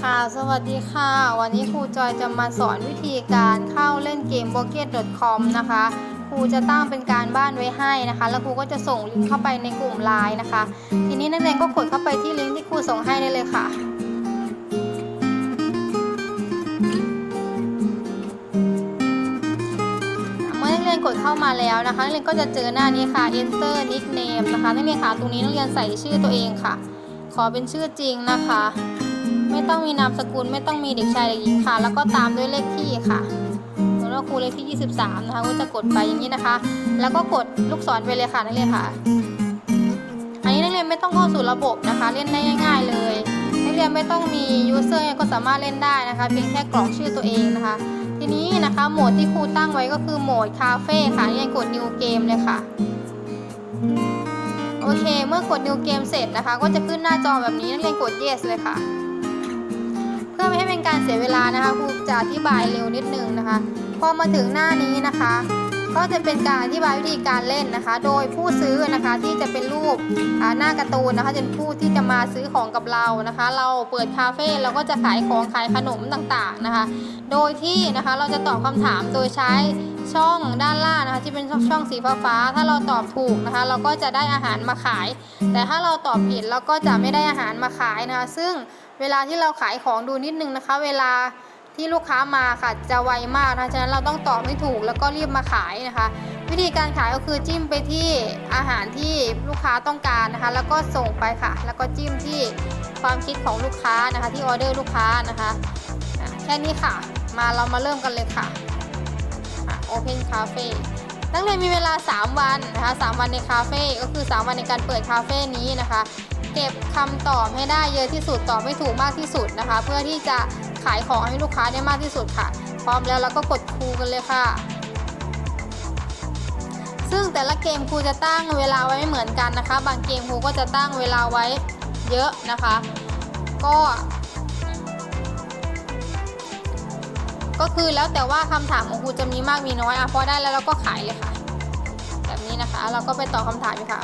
ค่ะสวัสดีค่ะ วันนี้ครูจอยจะมาสอนวิธีการเข้าเล่นเกม b o k e t c o m นะคะครูจะตั้งเป็นการบ้านไว้ให้นะคะ แล้วครูก็จะส่งลิงก์เข้าไปในกลุ่มไลน์นะคะ ทีนี้นักเรียนก็กดเข้าไปที่ลิงก์ที่ครูส่งให้ได้เลยค่ะเมื่อนักเรียนกดเข้ามาแล้วนะคะนักเรียนก็จะเจอหน้านี้ค่ะ enter nickname นะคะนักเรียนค่ะตรงนี้นักเรียนใส่ชื่อตัวเองค่ะ ขอเป็นชื่อจริงนะคะ ไม่ต้องมีนามสกุลไม่ต้องมีเด็กชายเด็กหญิงค่ะ แล้วก็ตามด้วยเลขที่ค่ะสมมติว่าครูเลขที่ 23 นะคะก็จะกดไปอย่างนี้นะคะ แล้วก็กดลูกศรไปเลยค่ะนักเรียนค่ะ อันนี้นักเรียนไม่ต้องเข้าสู่ระบบนะคะ เล่นได้ง่าย ๆ เลยนักเรียนไม่ต้องมี user ก็สามารถเล่นได้นะคะเพียงแค่กรอกชื่อตัวเองนะคะ ทีนี้นะคะโหมดที่ครูตั้งไว้ก็คือโหมดคาเฟ่ค่ะเรียนกด new game เลยค่ะ โอเค เมื่อกด new game เสร็จนะคะ ก็จะขึ้นหน้าจอแบบนี้นักเรียนกด yes เลยค่ะ เพื่อไม่ให้เป็นการเสียเวลานะคะครูจะอธิบายเร็วนิดนึงนะคะ พอมาถึงหน้านี้นะคะ ก็จะเป็นการอธิบายวิธีการเล่นนะคะ โดยผู้ซื้อนะคะที่จะเป็นรูปหน้าการ์ตูนนะคะจะเป็นผู้ที่จะมาซื้อของกับเรานะคะ เราเปิดคาเฟ่เราก็จะขายของขายขนมต่างๆนะคะ โดยที่นะคะเราจะตอบคำถามโดยใช้ช่องด้านล่างนะคะที่เป็นช่องสีฟ้าๆถ้าเราตอบถูกนะคะ เราก็จะได้อาหารมาขาย แต่ถ้าเราตอบผิดเราก็จะไม่ได้อาหารมาขายนะคะ ซึ่งเวลาที่เราขายของดูนิดนึงนะคะ เวลา ที่ลูกค้ามาค่ะจะไวมากนะฉะนั้นเราต้องตอบให้ถูกแล้วก็รีบมาขายนะคะ วิธีการขายก็คือจิ้มไปที่อาหารที่ลูกค้าต้องการนะคะ แล้วก็ส่งไปค่ะ แล้วก็จิ้มที่ความคิดของลูกค้านะคะ ที่ออเดอร์ลูกค้านะคะแค่นี้ค่ะ มาเรามาเริ่มกันเลยค่ะอะ Open Cafe นักเรียนมีเวลา 3 วันนะคะ 3 วันในคาเฟ่ก็คือ 3 วันในการเปิดคาเฟ่นี้นะคะ เก็บคำตอบให้ได้เยอะที่สุดตอบไม่ถูกมากที่สุดนะคะ เพื่อที่จะ ขายของให้ลูกค้าได้มากที่สุดค่ะ พร้อมแล้วเราก็กดครูกันเลยค่ะ ซึ่งแต่ละเกมครูจะตั้งเวลาไว้ไม่เหมือนกันนะคะ บางเกมครูก็จะตั้งเวลาไว้เยอะนะคะ ก็ ก็คือแล้วแต่ว่าคำถามของครูจะมีมากมีน้อยอะพอได้แล้วเราก็ขายเลยค่ะ แบบนี้นะคะ เราก็ไปตอบคำถามค่ะ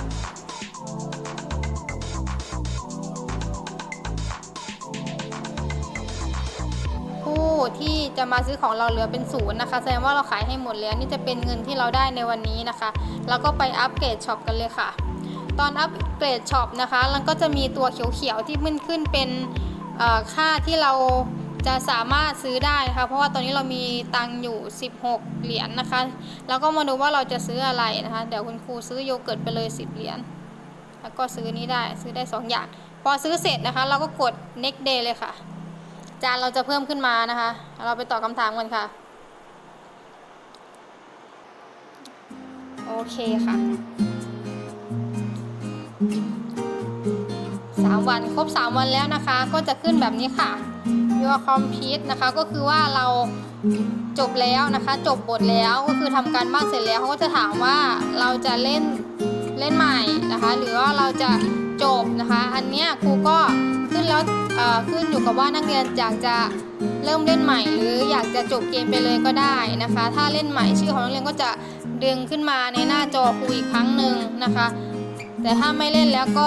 ที่จะมาซื้อของเราเหลือเป็นศูนย์นะคะ แสดงว่าเราขายให้หมดแล้วนี่จะเป็นเงินที่เราได้ในวันนี้นะคะ แล้วก็ไปอัปเกรดช็อปกันเลยค่ะ ตอนอัปเกรดช็อปนะคะมันก็จะมีตัวเขียวๆที่ขึ้นขึ้นเป็นค่าที่เราจะสามารถซื้อได้นะคะ เพราะว่าตอนนี้เรามีตังอยู่ 16 เหรียญนะคะ แล้วก็มาดูว่าเราจะซื้ออะไรนะคะ เดี๋ยวคุณครูซื้อโยเกิร์ตไปเลย 10 เหรียญ แล้วก็ซื้อนี้ได้ ซื้อได้ 2 อย่าง พอซื้อเสร็จนะคะ เราก็กด next day เลยค่ะ จานเราจะเพิ่มขึ้นมานะคะ เราไปตอบคำถามกันค่ะ โอเคค่ะ3วันครบ 3 วันแล้วนะคะ ก็จะขึ้นแบบนี้ค่ะ your complete นะคะ ก็คือว่าเราจบแล้วนะคะ จบบทแล้วก็คือทำการบ้านเสร็จแล้วเขาก็จะถามว่าเราจะเล่นเล่นใหม่นะคะ หรือว่าเราจะจบนะคะ อันเนี้ยครูก็ขึ้นแล้ว ขึ้นอยู่กับว่านักเรียนอยากจะเริ่มเล่นใหม่ หรืออยากจะจบเกมไปเลยก็ได้นะคะ ถ้าเล่นใหม่ชื่อของนักเรียนก็จะดึงขึ้นมาในหน้าจอครูอีกครั้งหนึ่งนะคะ แต่ถ้าไม่เล่นแล้วก็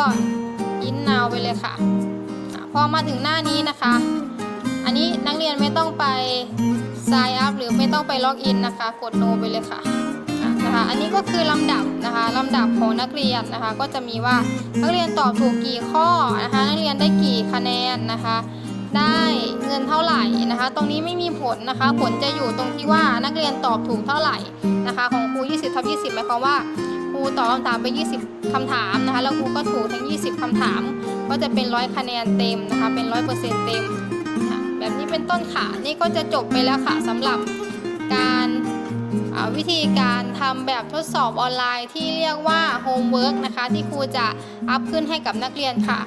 อินนาวไปเลยค่ะ พอมาถึงหน้านี้นะคะ อันนี้นักเรียนไม่ต้องไป sign up หรือไม่ต้องไปล็อกอินนะคะ กด no ไปเลยค่ะ นะคะ อันนี้ก็คือลำดับนะคะลำดับของนักเรียนนะคะ ก็จะมีว่านักเรียนตอบถูกกี่ข้อนะคะ นักเรียนได้กี่คะแนนนะคะ ได้เงินเท่าไหร่นะคะ ตรงนี้ไม่มีผลนะคะ ผลจะอยู่ตรงที่ว่านักเรียนตอบถูกเท่าไหร่นะคะ ของครู 20ทับ20หมายความว่าครูตอบคำถามไป 20คำถามนะคะ แล้วครูก็ถูกทั้ง 20คำถาม ก็จะเป็นร้อยคะแนนเต็มนะคะ เป็นร้อยเปอร์เซ็นต์เต็มแบบนี้เป็นต้นค่ะ นี่ก็จะจบไปแล้วค่ะสำหรับการ วิธีการทำแบบทดสอบออนไลน์ที่เรียกว่าโฮมเวิร์กนะคะ ที่ครูจะอัพขึ้นให้กับนักเรียนค่ะ